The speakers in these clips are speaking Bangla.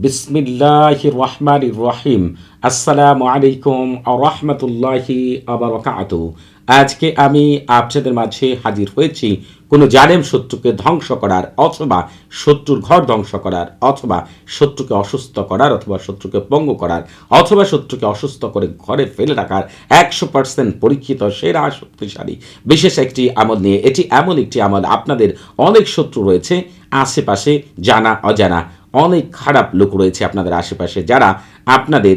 বিসমিল্লাহ রহমান রহিম। আসসালামু আলাইকুম রহমতুল্লাহি আবরকাত আজকে আমি আপনাদের মাঝে হাজির হয়েছি কোনো জালেম শত্রুকে ধ্বংস করার অথবা শত্রুর ঘর ধ্বংস করার অথবা শত্রুকে অসুস্থ করার অথবা শত্রুকে পঙ্গু করার অথবা শত্রুকে অসুস্থ করে ঘরে ফেলে রাখার একশো পার্সেন্ট পরীক্ষিত, সেরা, শক্তিশালী, বিশেষ একটি আমল নিয়ে, এটি এমন একটি আমল, আপনাদের অনেক শত্রু রয়েছে, আশেপাশে জানা, অজানা। অনেক খারাপ লোক রয়েছে আপনাদের আশেপাশে যারা আপনাদের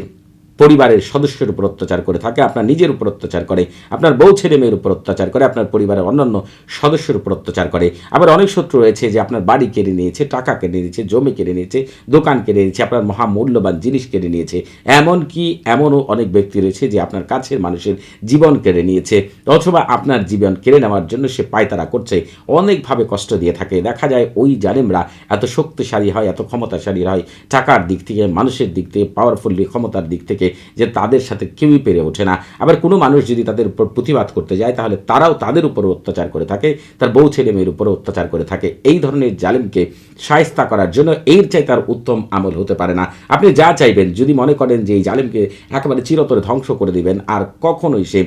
পরিবারের সদস্যের উপর অত্যাচার করে থাকে, আপনার নিজের উপর অত্যাচার করে, আপনার বউ ছেলে মেয়ের উপর অত্যাচার করে, আপনার পরিবারের অন্যান্য সদস্যের উপর অত্যাচার করে। আবার অনেক শত্রু রয়েছে যে আপনার বাড়ি কেড়ে নিয়েছে, টাকা কেড়ে নিয়েছে, জমি কেড়ে নিয়েছে, দোকান কেড়ে নিয়েছে, আপনার মহামূল্যবান জিনিস কেড়ে নিয়েছে। এমনকি এমনও অনেক ব্যক্তি রয়েছে যে আপনার কাছের মানুষের জীবন কেড়ে নিয়েছে, অথবা আপনার জীবন কেড়ে নেওয়ার জন্য সে পায়তারা করছে, অনেকভাবে কষ্ট দিয়ে থাকে। দেখা যায় ওই জালেমরা এত শক্তিশালী হয়, এত ক্ষমতাশালী হয়, টাকার দিক থেকে, মানুষের দিক থেকে পাওয়ারফুলি ক্ষমতার দিক থেকে যে তাদের সাথে কেউই পেরে ওঠে না। আবার কোনো মানুষ যদি তাদের উপর প্রতিবাদ করতে যায়, তাহলে তারাও তাদের উপর অত্যাচার করে থাকে, তার বউ ছেলে মেয়ের উপর অত্যাচার করে থাকে। এই ধরনের জালিমকে সায়স্তা করার জন্য এর চাই তার উত্তম আমল হতে পারে না। আপনি যা চাইবেন, যদি মনে করেন যে এই জালিমকে একেবারে চিরতরে ধ্বংস করে দিবেন, আর কখনোই সে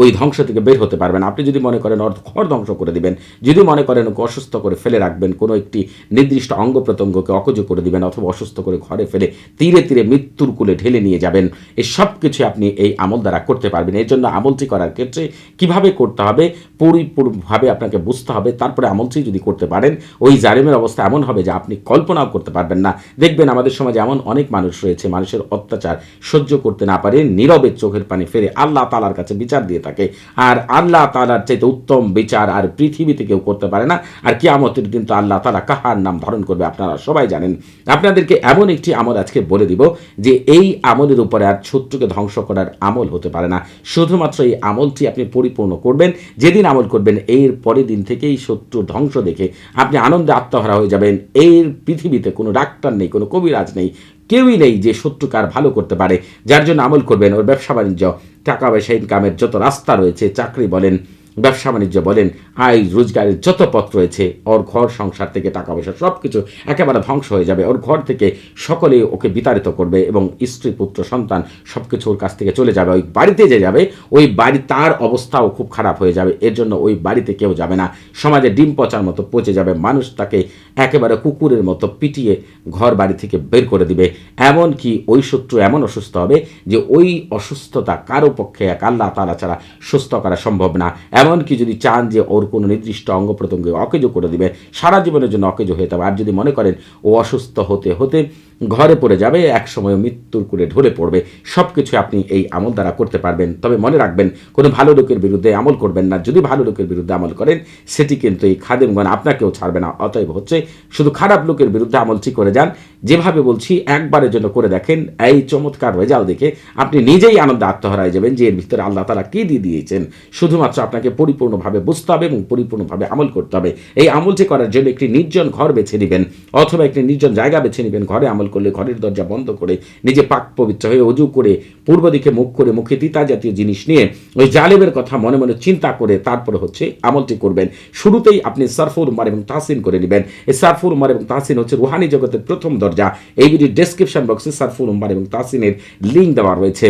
ওই ধ্বংস থেকে বের হতে পারবেন। আপনি যদি মনে করেন অর্থ ঘর ধ্বংস করে দিবেন, যদি মনে করেন ওকে অসুস্থ করে ফেলে রাখবেন, কোনো একটি নির্দিষ্ট অঙ্গ প্রত্যঙ্গকে অকজ করে দিবেন অথবা অসুস্থ করে ঘরে ফেলে তীরে তীরে মৃত্যুর কুলে ঢেলে নিয়ে যাবেন এই সব কিছু আপনি এই আমল দ্বারা করতে পারবেন। এর জন্য আমলটি করার ক্ষেত্রে কীভাবে করতে হবে? পরিপূর্ণভাবে আপনাকে বুঝতে হবে। তারপরে আমলটি যদি করতে পারেন, ওই জারিমের অবস্থা এমন হবে যে আপনি কল্পনাও করতে পারবেন না। দেখবেন আমাদের সমাজে এমন অনেক মানুষ রয়েছে, মানুষের অত্যাচার সহ্য করতে না পারে, নীরবে চোখের পানি ফেরে আল্লাহ তালার কাছে বিচার দিয়ে থাকে আর আল্লাহ তালার চাইতে উত্তম বিচার আর পৃথিবীতে কেউ করতে পারে না। আর কিয়ামতের দিন তো আল্লাহ তালা কাহার নাম ধারণ করবে আপনারা সবাই জানেন। আপনাদেরকে এমন একটি আমল আজকে বলে দিব যে এই আমলের উপরে আর শত্রুকে ধ্বংস করার আমল হতে পারে না। শুধুমাত্র এই আমলটি আপনি পরিপূর্ণ করবেন, যেদিন আমল করবেন এর পরের দিন থেকেই শত্রু ধ্বংস দেখে আপনি আনন্দে আত্মহারা হয়ে যাবেন। এর পৃথিবীতে কোনো ডাক্তার নেই, কোনো কবিরাজ নেই কেউই নেই যে শত্রু কার ভালো করতে পারে, যার জন্য আমল করবেন। ওর ব্যবসা বাণিজ্য টাকা পয়সা ইনকামের যত রাস্তা রয়েছে, চাকরি বলেন ব্যবসা বাণিজ্য বলেন, আয়, রোজগারের যত পথ রয়েছে, ওর ঘর, সংসার থেকে টাকা পয়সা সব কিছু একেবারে ধ্বংস হয়ে যাবে। ওর ঘর থেকে সকলে ওকে বিতাড়িত করবে এবং স্ত্রী, পুত্র, সন্তান সব কিছু ওর কাছ থেকে চলে যাবে। ওই বাড়িতে যে যাবে, ওই বাড়ি তার অবস্থাও খুব খারাপ হয়ে যাবে। এর জন্য ওই বাড়িতে কেউ যাবে না। সমাজে ডিম পচার মতো পচে যাবে। মানুষ তাকে একেবারে কুকুরের মতো পিটিয়ে ঘর বাড়ি থেকে বের করে দিবে। এমন কি ওই শত্রু এমন অসুস্থ হবে যে ওই অসুস্থতা কারও পক্ষে এক আল্লাহ তালা ছাড়া সুস্থ করা সম্ভব না। এমনকি যদি চান যে ওর কোনো নির্দিষ্ট অঙ্গ প্রত্যঙ্গে অকেজো করে দিবে, সারা জীবনের জন্য অকেজো হয়ে যাবে আর যদি মনে করেন ও অসুস্থ হতে হতে ঘরে পড়ে যাবে এক সময় মৃত্যুর করে ঢলে পড়বে। সব কিছু আপনি এই আমল দ্বারা করতে পারবেন। তবে মনে রাখবেন, কোনো ভালো লোকের বিরুদ্ধে আমল করবেন না। যদি ভালো লোকের বিরুদ্ধে আমল করেন, সেটি কিন্তু এই খাদেমগণ আপনাকেও ছাড়বে না। অতএব হচ্ছে, শুধু খারাপ লোকের বিরুদ্ধে আমলটি করে যান। যেভাবে বলছি, একবারের জন্য করে দেখেন। এই চমৎকার রেজাল্ট দেখে আপনি নিজেই আনন্দে আত্মহারায় যাবেন যে এর ভিতরে আল্লাহ তালা কী দিয়ে দিয়েছেন। শুধুমাত্র আপনাকে পরিপূর্ণভাবে বুঝতে হবে এবং পরিপূর্ণভাবে আমল করতে হবে। এই আমলটি করার জন্য একটি নির্জন ঘর বেছে নেবেন, অথবা একটি নির্জন জায়গা বেছে নেবেন, ঘরে আমল করলে ঘরের দরজা বন্ধ করে নিজে পাক পবিত্র হয়ে অজু করে, পূর্ব দিকে মুখ করে মুখে তিতা জাতীয় জিনিস নিয়ে ওই জালেবের কথা মনে মনে চিন্তা করে তারপরে হচ্ছে আমলটি করবেন। শুরুতেই আপনি সারফুর উমার এবং তাহসিন করে নেবেন। এই সারফুর উমার এবং তাহসিন হচ্ছে রুহানি জগতের প্রথম দরজা। এই ভিডিও ডেসক্রিপশন বক্সে সারফুর উমার এবং তাহসিনের লিঙ্ক দেওয়া রয়েছে।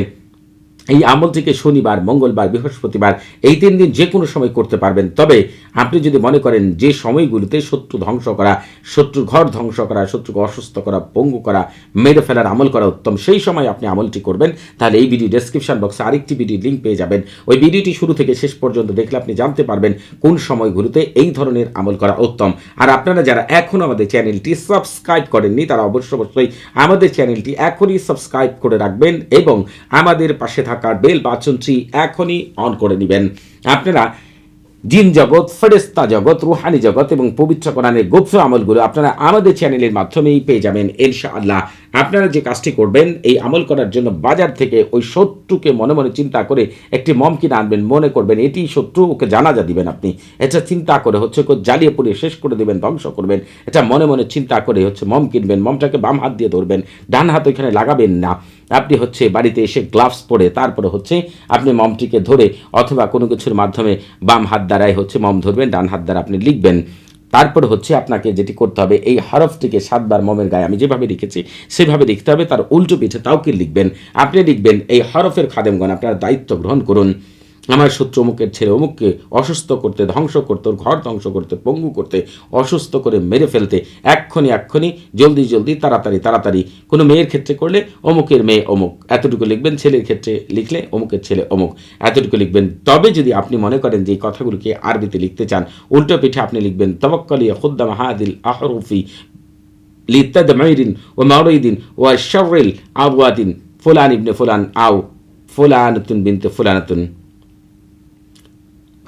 এই আমলটিকে শনিবার, মঙ্গলবার, বৃহস্পতিবার এই তিন দিন যে কোনো সময় করতে পারবেন। তবে আপনি যদি মনে করেন যে সময়গুলিতে শত্রু ধ্বংস করা, শত্রুর ঘর ধ্বংস করা, শত্রুকে অসুস্থ করা, পঙ্গু করা, মেরে ফেলার আমল করা উত্তম, সেই সময় আপনি আমলটি করবেন। তাহলে এই ভিডিও ডেসক্রিপশন বক্সে আরেকটি ভিডিও লিঙ্ক পেয়ে যাবেন। ওই ভিডিওটি শুরু থেকে শেষ পর্যন্ত দেখলে আপনি জানতে পারবেন কোন সময়গুলোতে এই ধরনের আমল করা উত্তম। আর আপনারা যারা এখনও আমাদের চ্যানেলটি সাবস্ক্রাইব করেননি, তারা অবশ্য অবশ্যই আমাদের চ্যানেলটি এখনই সাবস্ক্রাইব করে রাখবেন এবং আমাদের পাশে থাকা থাকার বেল বাচনটি এখনই অন করে নেবেন। আপনারা জিন জগৎ ফেরেস্তা জগৎ, রুহানি জগৎ এবং পবিত্র কোরআনের গোপ্য আমলগুলো আপনারা আমাদের চ্যানেলের মাধ্যমেই পেয়ে যাবেন, ইনশাআল্লাহ। আপনারা যে কাজটি করবেন, এই আমল করার জন্য বাজার থেকে ওই শত্রুকে মনে মনে চিন্তা করে একটি মম কিনে আনবেন, মনে করবেন, এটি শত্রু, ওকে জানাজা দিবেন আপনি। এটা চিন্তা করে হচ্ছে জ্বালিয়ে পুড়িয়ে শেষ করে দেবেন, ধ্বংস করবেন। এটা মনে মনে চিন্তা করে হচ্ছে মম কিনবেন, মমটাকে বাম হাত দিয়ে ধরবেন, ডান হাত ওইখানে লাগাবেন না। আপনি হচ্ছে বাড়িতে এসে গ্লাভস পরে, তারপরে হচ্ছে আপনি মমটিকে ধরে অথবা কোনো কিছুর মাধ্যমে বাম হাত দ্বারাই হচ্ছে মম ধরবেন, ডান হাত দ্বারা আপনি লিখবেন। তারপর হচ্ছে আপনাকে যেটি করতে হবে, এই হরফটিকে সাতবার মমের গায়ে আমি যেভাবে লিখেছি সেভাবে লিখতে হবে। তার উল্টো পিঠে তাওকে লিখবেন। আপনি লিখবেন, এই হরফের খাদেমগণ, আপনার দায়িত্ব গ্রহণ করুন। আমার শত্রু অমুকের ছেলে অমুককে অসুস্থ করতে, ধ্বংস করতে, ওর ঘর ধ্বংস করতে, পঙ্গু করতে, অসুস্থ করে মেরে ফেলতে এক্ষণি এক্ষণি জলদি জলদি, তাড়াতাড়ি তাড়াতাড়ি, কোনো মেয়ের ক্ষেত্রে করলে অমুকের মেয়ে অমুক, এতটুকু লিখবেন ছেলের ক্ষেত্রে লিখলে অমুকের ছেলে অমুক, এতটুকু লিখবেন। তবে যদি আপনি মনে করেন যে এই কথাগুলোকে আরবিতে লিখতে চান, উল্টো পিঠে আপনি লিখবেন তবক্কলি খুদ্দাম হাদিল আহরুফি লিত্তাদমাইরিন ও মাউরিদিন ও শরিল আবওয়াদিন ফুলান ইবনে ফুলান, আও ফুলানতুন বিনতে ফুলানতুন।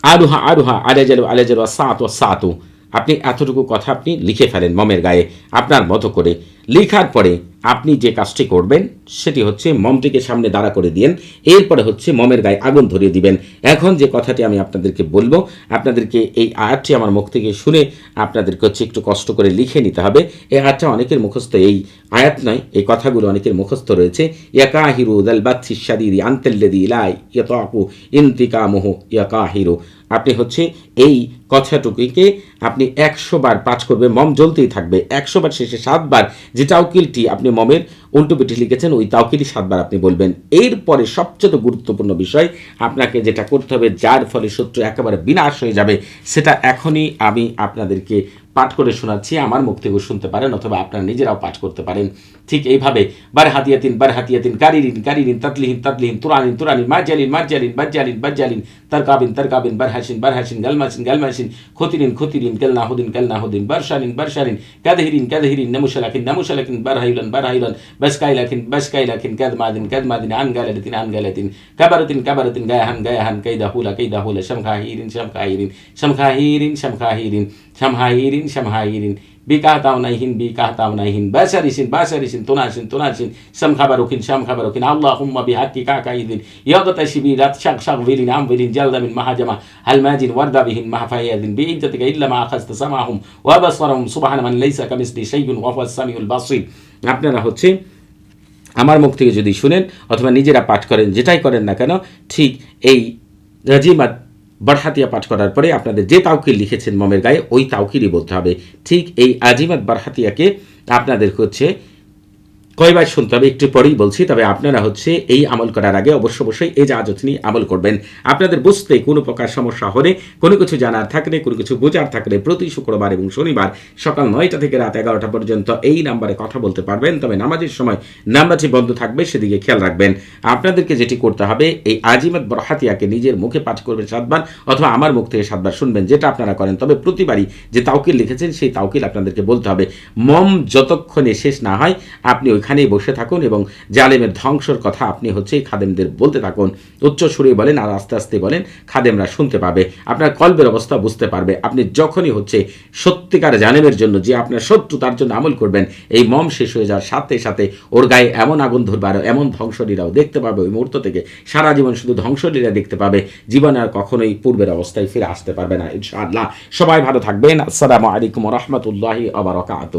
আরুহা আরুহা, আলেজালু আলেজালু সাত ও সাতু আপনি এতটুকু কথা আপনি লিখে ফেলেন মমের গায়ে, আপনার মতো করে। লিখার পরে আপনি যে কাজটি করবেন, সেটি হচ্ছে মমটিকে সামনে দাঁড়া করে দিয়েন, এরপরে হচ্ছে মমের গায়ে আগুন ধরিয়ে দিবেন। এখন যে কথাটি আমি আপনাদেরকে বলব, আপনাদেরকে এই আয়াতটি আমার মুখ থেকে শুনে আপনাদেরকে হচ্ছে একটু কষ্ট করে লিখে নিতে হবে। এই আয়াতটা অনেকের মুখস্থ, এই আয়াত নয়, এই কথাগুলো অনেকের মুখস্থ রয়েছে। ইয়াকাহিরু দাল বাচ্ছি শাদিদি আন্তেল্লেদি ইলাই ইয়াতাকু ইন্তিকামুহ ইয়াকাহিরু। আপনি হচ্ছে এই কথাটুকুকে আপনি একশো বার পাঠ করবে মম জ্বলতেই থাকবে। একশো বার শেষে সাতবার যে তাউকিলটি আপনি মমের উল্টো পিঠে লিখেছেন, ওই তাউকিলই সাতবার আপনি বলবেন। এরপরে সবচেয়ে গুরুত্বপূর্ণ বিষয়, আপনাকে যেটা করতে হবে, যার ফলে শত্রু একেবারে বিনাশ হয়ে যাবে, সেটা এখনই আমি আপনাদেরকে পাঠ করে শোনাচ্ছি। আমার মুখ থেকেও শুনতে পারেন অথবা আপনারা নিজেরাও পাঠ করতে পারেন। ঠিক এইভাবে বার হাতিয়াতিন বার হাতিয়াতিন কারিরিন কারিরিন, তাতলিহিন তাতলিহিন, তুরানিন তুরানিন মারজালিন মারজালিন বাজ্জালিন বাজ্জালিন, তারকাবিন তারকাবিন বার হাসিন বার হাসিন গালমাসিন গালমাসিন খতিরিন খতিরিন কেলনাহুদিন কেলনাহুদিন বারশালিন বারশালিন কাদহিরিন কাদহিরিন, নামুশালাকিন নামুশালাকিন, বারহাইলান বারহাইলান بس كاي لكن بس كاي لكن كذ مادن كذ مادن عن قالتين عن قالتين كبرتين كبرتين جاي هم جاي هم كيدا هولا كيدا هولا. شم شم خاهيرين شم خاهيرين شم خاهيرين شم خاهيرين شم خاهيرين বিকাহতাওনাইহিন বিকাহতাওনাইহিন বাসারিসিন বাসারিসিন তুনাসিন তুনাসিন শাম খাবারুকিন শাম খাবারুকিন আল্লাহুম্মা বিহাক্কি কাকাইদিন, ইয়াগতাশিবি রাত শাক শাক ভিলিন আম ভিলিন জালদামিন, মাহাজামা, হালমাজিন, ওয়ারদাবিহিন মাহফাইয়াদিন বিইজ্জাতিকা ইল্লা মা আখাযতা সামাহুম, ওয়া বাসারহুম সুবহানা মান লাইসা কামিসলি শাইউন ওয়া হুয়াস সামিউল বাসীর। আপনারা হচ্ছে আমার মুখ থেকে যদি শুনেন অথবা নিজেরা পাঠ করেন, যেটাই করেন না কেন, ঠিক এই রাজিমাত বারহাতিয়া পাঠ করার পরে আপনাদের যে তাওকির লিখেছেন মমের গায়ে, ওই তাওকিরই বলতে হবে। ঠিক এই আজিমাত বারহাতিয়াকে আপনাদের হচ্ছে কয়বার শুনতে হবে, একটু পরেই বলছি, তবে আপনারা হচ্ছে এই আমল করার আগে অবশ্য অবশ্যই এই জাহাজ নিয়ে আমল করবেন। আপনাদের বুঝতে কোনো প্রকার সমস্যা হলে, কোনো কিছু জানার থাকলে, কোনো কিছু বোঝার থাকলে প্রতি শুক্রবার এবং শনিবার সকাল নয়টা থেকে রাত এগারোটা পর্যন্ত এই নাম্বারে কথা বলতে পারবেন। তবে নামাজের সময় নাম্বারটি বন্ধ থাকবে, সেদিকে খেয়াল রাখবেন। আপনাদেরকে যেটি করতে হবে, এই আজিমত বরহাতিয়াকে নিজের মুখে পাঠ করবেন সাতবার অথবা আমার মুখ থেকে সাতবার শুনবেন, যেটা আপনারা করেন। তবে প্রতিবারই যে তাউকিল লিখেছেন, সেই তাউকিল আপনাদেরকে বলতে হবে। মম যতক্ষণে শেষ না হয়, আপনি ওইখানেই বসে থাকুন এবং জালেমের ধ্বংসর কথা আপনি হচ্ছে এই খাদেমদের বলতে থাকুন। উচ্চ সুরে বলেন আর আস্তে আস্তে বলেন, খাদেমরা শুনতে পাবে। আপনার কল্পের অবস্থা বুঝতে পারবে। আপনি যখনই হচ্ছে সত্যিকার জালেমের জন্য যে আপনার শত্রু তার জন্য আমল করবেন, এই মম শেষ হয়ে যাওয়ার সাথে সাথে ওর গায়ে এমন আগুন ধরবে আর এমন ধ্বংসলীলাও দেখতে পাবে। ওই মুহূর্ত থেকে সারা জীবন শুধু ধ্বংসলীলা দেখতে পাবে। জীবনে আর কখনোই পূর্বের অবস্থায় ফিরে আসতে পারবে না। ইনশাআল্লাহ। সবাই ভালো থাকবেন। আসসালামু আলাইকুম রহমতুল্লাহি আবরকাত